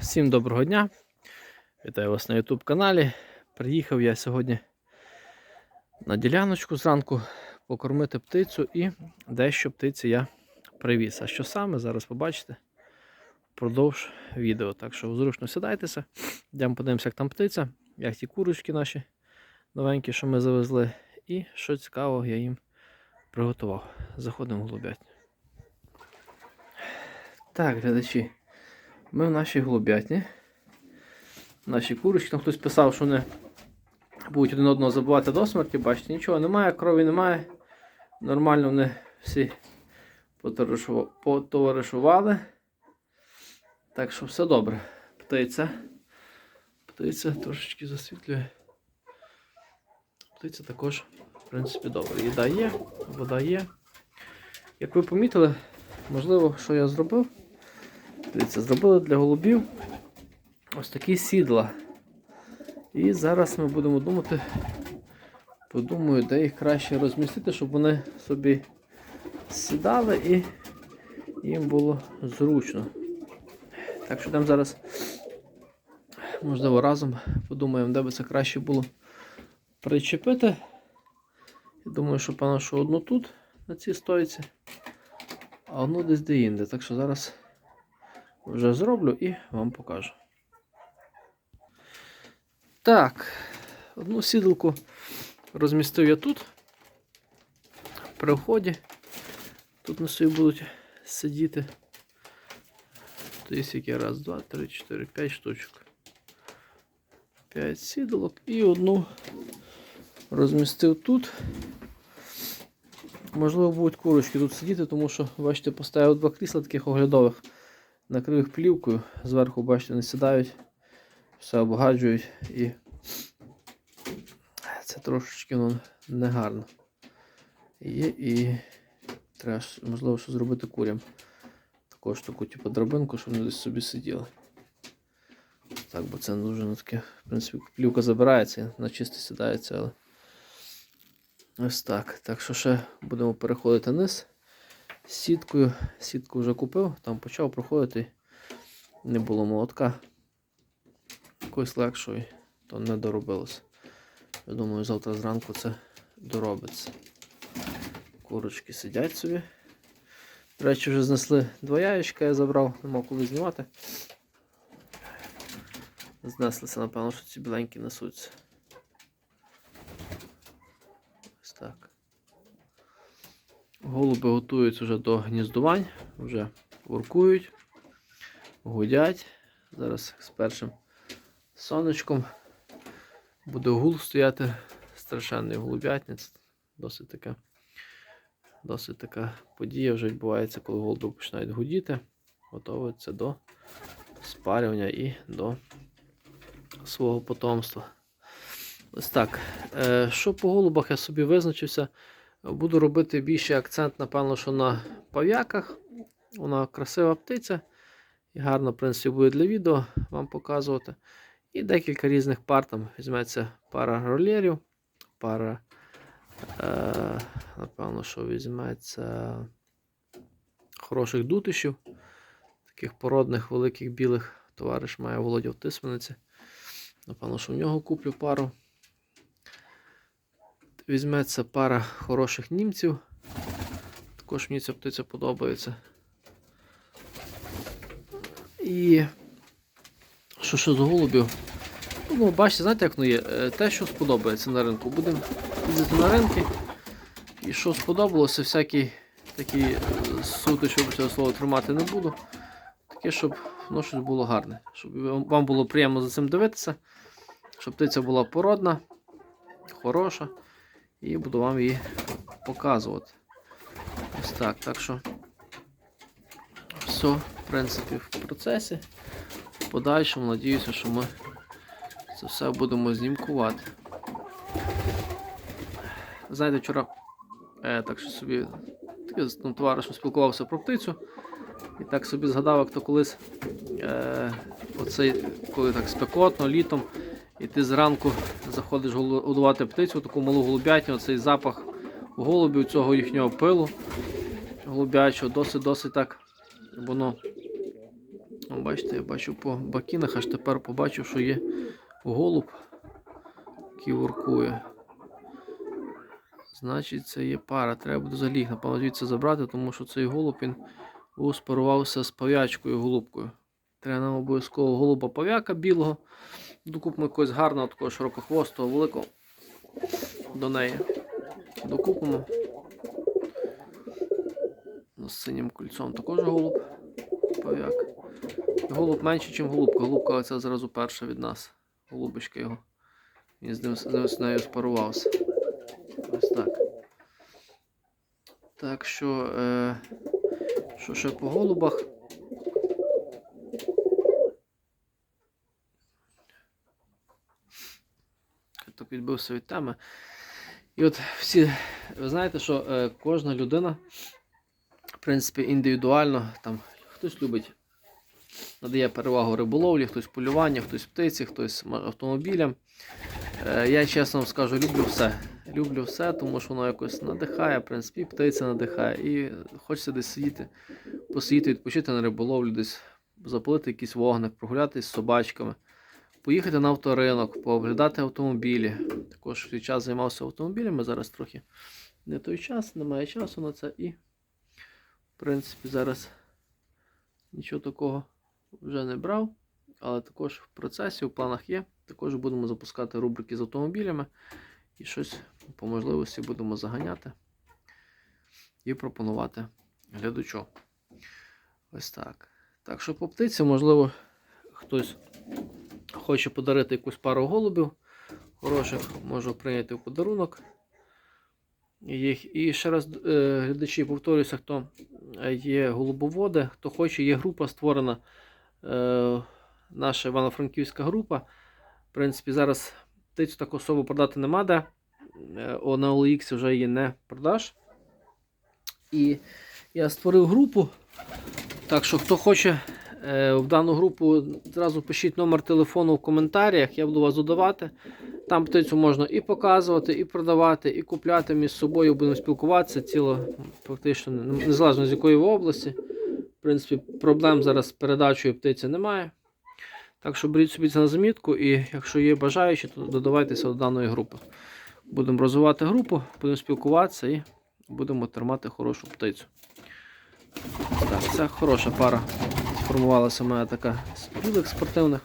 Всім доброго дня! Вітаю вас на YouTube каналі. Приїхав я сьогодні на діляночку зранку покормити птицю і дещо птиці я привіз. А що саме, зараз побачите впродовж відео. Так що зручно сідайтеся, йдемо подивимося, як там птиця, як ті курочки наші новенькі, що ми завезли, і що цікавого я їм приготував. Заходимо в голубятню. Так, глядачі. Ми в нашій голубятні. Наші курочки. Там хтось писав, що вони будуть один одного забувати до смерті. Бачите, нічого немає, крові немає. Нормально вони всі потоваришува- потоваришували. Так що все добре. Птиця. Птиця трошечки засвітлює. Птиця також, в принципі, добре. Їда є, вода є. Як ви помітили, можливо, що я зробив. Дивіться, зробили для голубів ось такі сідла. І зараз ми будемо думати, подумаю, де їх краще розмістити, щоб вони собі сідали і їм було зручно. Так що там зараз, можливо, разом подумаємо, де би це краще було причепити. Я думаю, що певно, що одну тут на цій стойці, а одну десь де-інде. Так що зараз вже зроблю і вам покажу. Так, одну сідлку розмістив я тут. При вході. Тут на собі будуть сидіти. То є? Раз, два, три, чотири, п'ять штучок. П'ять сідолок і одну розмістив тут. Можливо, будуть курочки тут сидіти, тому що, бачите, поставив два крісла таких оглядових накрив їх плівкою, зверху, бачите, не сідають, все обгаджують і це трошечки ну, негарно. Є і треба, можливо, що зробити курям. Також таку типу драбинку, щоб вони десь собі сиділи. Так, бо це дуже ну, таке, в принципі, плівка забирається, на чисто сідається, але ось так. Так що ще будемо переходити вниз з сіткою. Сітку вже купив, там почав проходити. Не було молотка. Якоїсь легшої, то не доробилося. Я думаю, завтра зранку це доробиться. Курочки сидять собі. До речі, вже знесли два яєчка, я забрав, нема коли знімати. Знеслися, напевно, що ці біленькі несуться. Ось так. Голуби готуються вже до гніздувань, вже воркують, гудять. Зараз з першим сонечком буде гул стояти страшенний голубятниць. Досить така, досить така подія вже відбувається, коли голуби починають гудіти, готуються до спарювання і до свого потомства. Ось так. Е, Що по голубах я собі визначився. Буду робити більший акцент, напевно, що на пав'яках. Вона красива птиця. І гарно, в принципі, буде для відео вам показувати. І декілька різних пар. Там візьметься пара ролерів, пара, е, напевно, що візьметься хороших дутишів. Таких породних, великих білих товариш має Володя в Тисмениці. Напевно, що в нього куплю пару візьметься пара хороших німців. Також мені ця птиця подобається. І що що з голубів? Ну, бачите, знаєте, як воно є? Е, Те, що сподобається на ринку. Будемо їздити на ринки. І що сподобалося, всякі такі е, сути, щоб цього слова тримати не буду. Таке, щоб воно щось було гарне. Щоб вам було приємно за цим дивитися. Щоб птиця була породна, хороша і буду вам її показувати. Ось так. Так що все, в принципі, в процесі. В подальшому надіюся, що ми це все будемо знімкувати. Знаєте, вчора е, так що собі таке з ну, товаришем спілкувався про птицю. І так собі згадав, як то колись е, оцей, коли так спекотно, літом. І ти зранку заходиш годувати птицю, таку малу голубятню, оцей запах голубів, цього їхнього пилу голубячого, досить-досить так воно бачите, я бачу по бакінах, аж тепер побачив, що є голуб, який воркує. Значить, це є пара. Треба буде взагалі напевно, звідси забрати, тому що цей голуб він успарувався з пав'ячкою голубкою. Треба нам обов'язково голуба пав'яка білого. Докупимо якогось гарного, такого широкохвостого, великого до неї. Докупимо. Ну, З синім кольцом також голуб. Пав'як. Голуб менше, ніж голубка. Голубка оця зразу перша від нас. Голубочка його. Він з ним- з нею спарувався. Ось так. Так що, е, що ще по голубах? Я Так відбився від теми. І от всі, ви знаєте, що е, кожна людина, в принципі, індивідуально, там хтось любить, надає перевагу риболовлі, хтось полювання, хтось птиці, хтось автомобілям. Е, я чесно вам скажу, люблю все. Люблю все, тому що воно якось надихає, в принципі, птиця надихає. І хочеться десь сидіти, посидіти, відпочити на риболовлю, десь запалити якийсь вогник, прогулятися з собачками, поїхати на авторинок, пооглядати автомобілі. Також в свій час займався автомобілями, зараз трохи не той час, немає часу на це. І, в принципі, зараз нічого такого вже не брав. Але також в процесі, в планах є. Також будемо запускати рубрики з автомобілями і щось по можливості будемо заганяти і пропонувати глядачу. Ось так. Так що по птиці, можливо, хтось хоче подарити якусь пару голубів хороших, можу прийняти в подарунок. Їх. І ще раз, е, глядачі, повторюся, хто є голубоводи, хто хоче, є група створена. Е, наша Івано-Франківська група. В принципі, зараз птицю так особо продати нема де. Е, о, На OLX вже її не продаш. І я створив групу. Так що, хто хоче в дану групу, зразу пишіть номер телефону в коментарях, я буду вас додавати. Там птицю можна і показувати, і продавати, і купляти між собою, будемо спілкуватися ціло, фактично, незалежно з якої області. В принципі, проблем зараз з передачею птиці немає. Так що беріть собі це на замітку, і якщо є бажаючі, то додавайтеся до даної групи. Будемо розвивати групу, будемо спілкуватися і будемо тримати хорошу птицю. Так, це хороша пара. Сформувалася моя така з білих спортивних.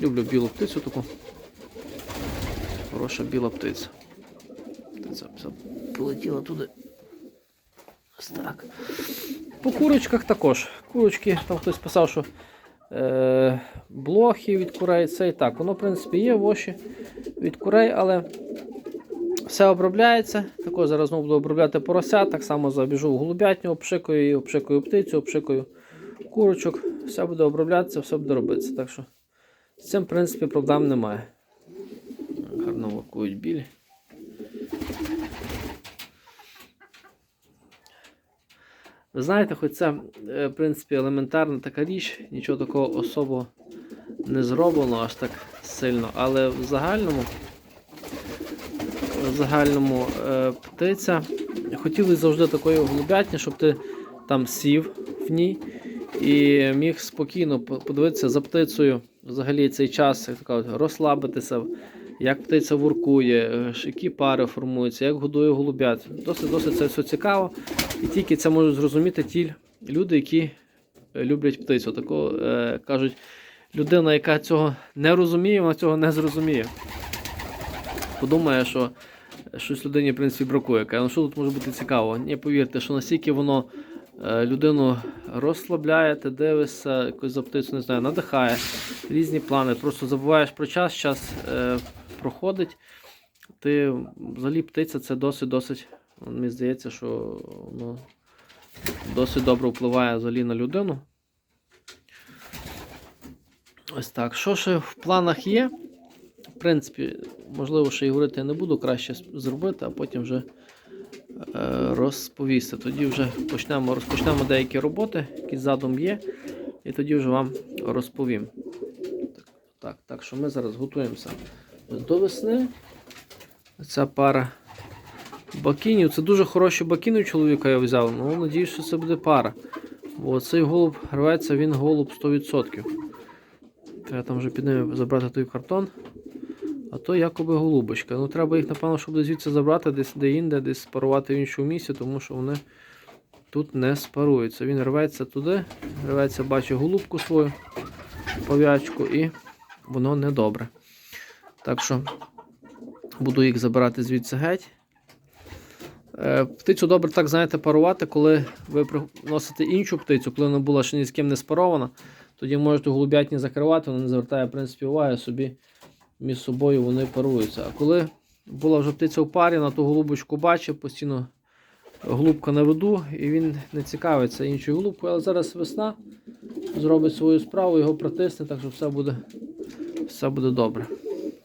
Люблю білу птицю таку. Хороша біла птиця. Птиця полетіла туди. Ось так. По курочках також. Курочки, там хтось писав, що е, блохи від курей, це і так. Воно, в принципі, є воші від курей, але все обробляється. Також зараз знову буду обробляти порося, так само забіжу в голубятню, обшикую її, обшикую птицю, обшикую курочок. Все буде оброблятися, все буде робитися. Так що з цим, в принципі, проблем немає. Гарно вакують білі. Ви знаєте, хоч це, е, в принципі, елементарна така річ, нічого такого особо не зроблено аж так сильно, але в загальному, в загальному е, птиця хотілося завжди такої голубятні, щоб ти там сів в ній і міг спокійно по- подивитися за птицею взагалі цей час, як кажуть, розслабитися, як птиця воркує, е, які пари формуються, як годує голубят. Досить досить це все цікаво. І тільки це можуть зрозуміти ті люди, які е, люблять птицю. Тако е, кажуть, людина, яка цього не розуміє, вона цього не зрозуміє. Подумає, що щось людині в принципі бракує. Каже, ну що тут може бути цікаво? Ні, повірте, що настільки воно людину розслабляє, ти дивишся, якось за птицю, не знаю, надихає, різні плани. Просто забуваєш про час, час е, проходить. Ти взагалі птиця це досить-досить. Мені здається, що ну, досить добре впливає взагалі на людину. Ось так. Що ще в планах є? В принципі, можливо, ще й говорити я не буду, краще зробити, а потім вже е, розповісти. Тоді вже почнемо, розпочнемо деякі роботи, які задум є, і тоді вже вам розповім. Так, так, так що ми зараз готуємося до весни. Ця пара бакінів. Це дуже хороші бакіни у чоловіка я взяв. Ну, надіюсь, що це буде пара. Бо цей голуб рветься, він голуб 100%. Треба там вже під ними забрати той картон. А то якоби голубочка. Ну треба їх, напевно, щоб звідси забрати, десь де-інде, десь спарувати в іншому місці, тому що вони тут не спаруються. Він рветься туди, рветься, бачить голубку свою, пов'ячку, і воно недобре. Так що буду їх забирати звідси геть. Е, Птицю добре так, знаєте, парувати, коли ви приносите іншу птицю, коли вона була ще ні з ким не спарована, тоді можете голубятні закривати, вона не звертає в принципі, уваги собі між собою вони паруються. А коли була вже птиця в парі, на ту голубочку бачив, постійно голубка на виду, і він не цікавиться іншою голубкою, але зараз весна зробить свою справу, його притисне, так що все буде, все буде добре.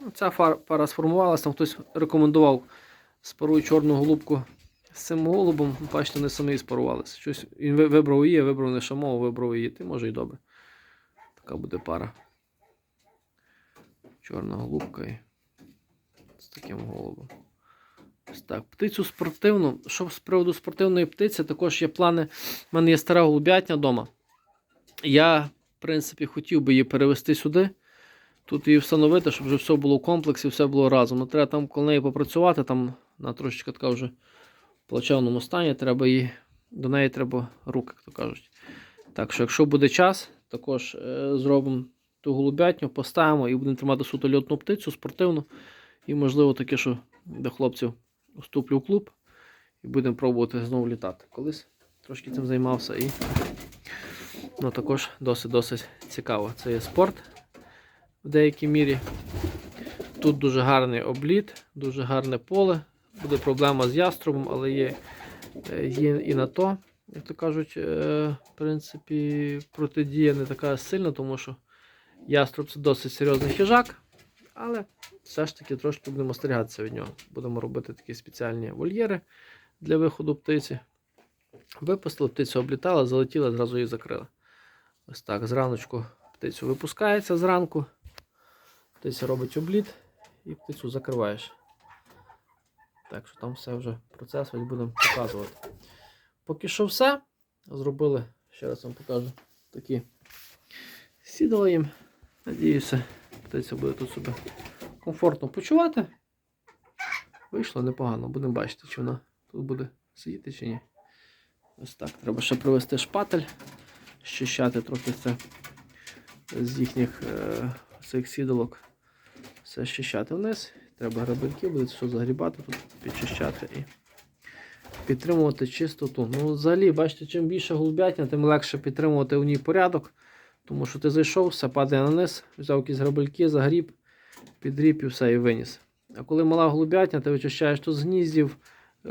Ну, Ця пара сформувалася, там хтось рекомендував спаруй чорну голубку з цим голубом. Бачите, вони самі спарувалися. Щось він вибрав її, вибрав не шамову, вибрав її. Ти може і добре. Така буде пара. Чорна голубка і з таким голубом. Так. Птицю спортивну. Що з приводу спортивної птиці, також є плани. У мене є стара голубятня вдома. Я, в принципі, хотів би її перевести сюди. Тут її встановити, щоб вже все було в комплексі, все було разом. Ну, треба там коло неї попрацювати, там на трошечки така вже в плачевному стані, треба її, до неї треба руки, як то кажуть. Так що, якщо буде час, також е, зробимо ту голубятню, поставимо і будемо тримати суто льотну птицю, спортивну. І, можливо, таке, що до хлопців вступлю в клуб і будемо пробувати знову літати. Колись трошки цим займався і ну, також досить-досить цікаво. Це є спорт в деякій мірі. Тут дуже гарний обліт, дуже гарне поле. Буде проблема з яструбом, але є, е, є і на то, як то кажуть, е, в принципі, протидія не така сильна, тому що яструб це досить серйозний хижак, але все ж таки трошки будемо остерігатися від нього. Будемо робити такі спеціальні вольєри для виходу птиці. Випустили, птицю облітала, залетіла, зразу її закрили. Ось так, зраночку птицю випускається зранку. Птиця робить обліт і птицю закриваєш. Так що там все вже процес будемо показувати. Поки що все. Зробили, ще раз вам покажу такі сідала їм. Надіюся, птиця буде тут себе комфортно почувати. Вийшло непогано, будемо бачити, чи вона тут буде сидіти чи ні. Ось так. Треба ще привести шпатель, щищати трохи це з їхніх е, цих сідалок. Все щищати вниз. Треба грабельки, буде все загрібати, тут підчищати і підтримувати чистоту. Ну, взагалі, бачите, чим більше голубятня, тим легше підтримувати у ній порядок. Тому що ти зайшов, все падає на низ, взяв якісь грабельки, загріб, підріб і все, і виніс. А коли мала голубятня, ти вичищаєш тут з гніздів,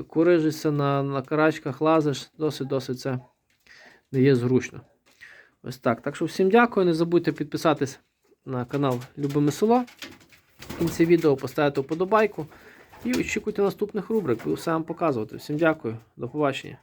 курижишся на, на карачках, лазиш, досить-досить це не є зручно. Ось так. Так що всім дякую. Не забудьте підписатись на канал Любиме Село. В кінці відео поставити вподобайку. І очікуйте наступних рубрик. Буду все вам показувати. Всім дякую. До побачення.